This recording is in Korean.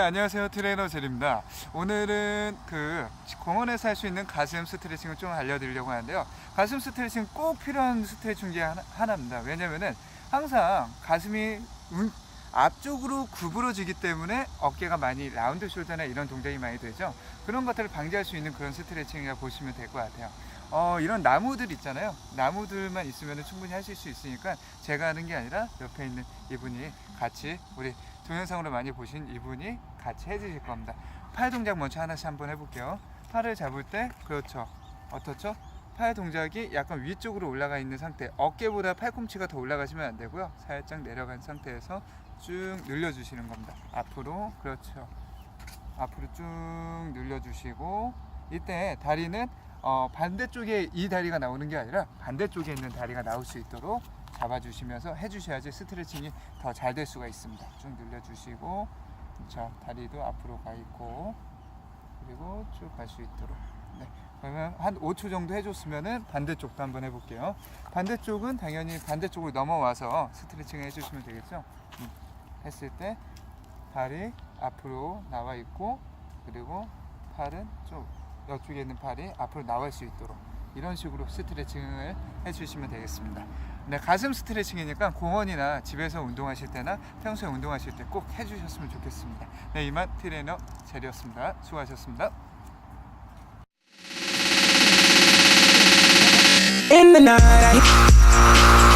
안녕하세요. 트레이너 젤입니다. 오늘은 그 공원에서 할 수 있는 가슴 스트레칭을 좀 알려드리려고 하는데요. 가슴 스트레칭 꼭 필요한 스트레칭 중에 하나, 하나입니다. 왜냐면은 항상 가슴이 운- 앞쪽으로 구부러지기 때문에 어깨가 많이 라운드 숄더나 이런 동작이 많이 되죠. 그런 것들을 방지할 수 있는 그런 스트레칭이라 보시면 될 것 같아요. 어, 이런 나무들 있잖아요. 나무들만 있으면 충분히 하실 수 있으니까 제가 하는 게 아니라 옆에 있는 이분이 같이 우리 동영상으로 많이 보신 이분이 같이 해주실 겁니다. 팔 동작 먼저 하나씩 한번 해볼게요. 팔을 잡을 때 그렇죠. 어떻죠? 팔 동작이 약간 위쪽으로 올라가 있는 상태. 어깨보다 팔꿈치가 더 올라가시면 안 되고요. 살짝 내려간 상태에서 쭉 늘려주시는 겁니다. 앞으로 그렇죠. 앞으로 쭉 늘려주시고 이때 다리는 어, 반대쪽에 이 다리가 나오는 게 아니라 반대쪽에 있는 다리가 나올 수 있도록 잡아주시면서 해주셔야지 스트레칭이 더 잘 될 수가 있습니다. 쭉 늘려주시고 자 다리도 앞으로 가 있고 그리고 쭉 갈 수 있도록 네. 그러면 한 5초 정도 해줬으면은 반대쪽도 한번 해볼게요. 반대쪽은 당연히 반대쪽으로 넘어와서 스트레칭을 해주시면 되겠죠. 음. 했을 때 발이 앞으로 나와 있고 그리고 팔은 좀 이쪽에 있는 팔이 앞으로 나올 수 있도록 이런 식으로 스트레칭을 해주시면 되겠습니다. 네, 가슴 스트레칭이니까 공원이나 집에서 운동하실 때나 평소에 운동하실 때 꼭 해주셨으면 좋겠습니다. 네, 이만 트레이너 제리였습니다. 수고하셨습니다. The night.